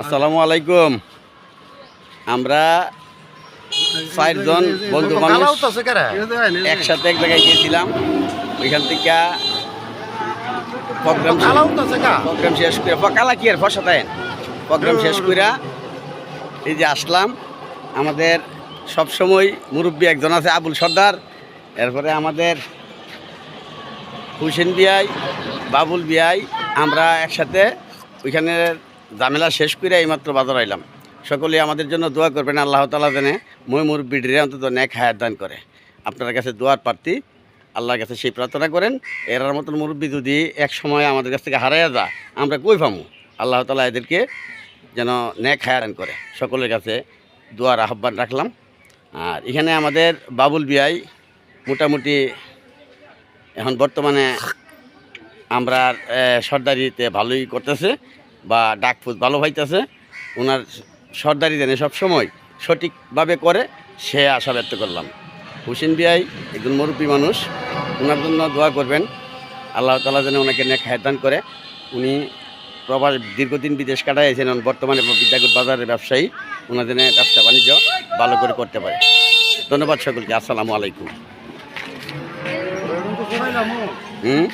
আসসালামু আলাইকুম। আমরা চারজন বন্ধু মানুষ একসাথে এক জায়গায় গিয়েছিলাম। ওইখান থেকে প্রোগ্রাম প্রোগ্রাম শেষ করে কালা কি আর ফসা তাই? প্রোগ্রাম শেষ করে এই যে আসলাম। আমাদের সবসময় মুরব্বী একজন আছে আবুল সর্দার। এরপরে আমাদের হুসেন বিয়াই বাবুল বিয়াই আমরা একসাথে ওইখানে ঝামেলা শেষ করে এইমাত্র বাজার আইলাম। সকলে আমাদের জন্য দোয়া করবেন, আল্লাহ তালা জানে মই মুরব্বীটিরে অন্তত ন্যাক হায়াত দান করে। আপনার কাছে দোয়ার প্রার্থী, আল্লাহর কাছে সেই প্রার্থনা করেন, এরার মতন মুরব্বী যদি এক সময় আমাদের কাছ থেকে হারাইয়া যা আমরা কই পামু আল্লাহ তালা এদেরকে যেন নেক হায়াত দান করে। সকলের কাছে দোয়ার আহ্বান রাখলাম। আর এখানে আমাদের বাবুল বিয়াই মোটামুটি এখন বর্তমানে আমরা সর্দারিতে ভালোই করতেছে। বা ডাকফুজ ভালো হইতেছে ওনার সর্দারি জানে সবসময় সঠিকভাবে করে, সে আশা ব্যক্ত করলাম। হুসেন বিয়াই একজন মুরব্বী মানুষ ওনার জন্য দোয়া করবেন। আল্লাহ তালা যেন ওনাকে নেক হায়দান করে। উনি প্রবাস দীর্ঘদিন বিদেশ কাটাইছেন বর্তমানে বিদ্যাগুট বাজারের ব্যবসায়ী। ওনার জন্য ব্যবসা বাণিজ্য ভালো করে করতে পারে। ধন্যবাদ সকলকে, আসসালামু আলাইকুম। হুম?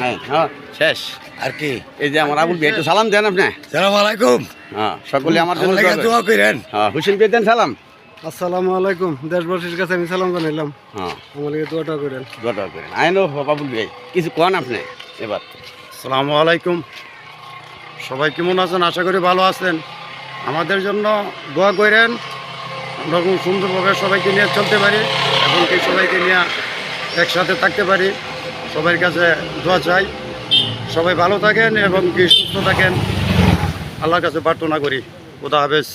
হ্যাঁ হ্যাঁ। শেষ। আর কি? এই যে আমার আবুল ভাই একটু সালাম দেন আপনি। সালাম আলাইকুম। হ্যাঁ সকলে আমার জন্য দোয়া করেন। হ্যাঁ হুসেন ভাই দেন সালাম। আসসালামু আলাইকুম। দেশবাসীর কাছে আমি সালাম জানাইলাম হ্যাঁ। আমাকে দোয়াটা করেন। দোয়া দোয়া করেন। আইনো বাবুল ভাই কিছু কন আপনি? এবার। আসসালামু আলাইকুম। সবাই কেমন আছেন? আশা করি ভালো আছেন। আমাদের জন্য দোয়া করেন। আমরা খুব সুন্দরভাবে সবাইকে নিয়ে চলতে পারি এবং সবাইকে নিয়ে একসাথে থাকতে পারি। সবার কাছে দোয়া চাই। সবাই ভালো থাকেন এবং কি সুস্থ থাকেন। আল্লাহর কাছে প্রার্থনা করি। খুদা হাফেজ।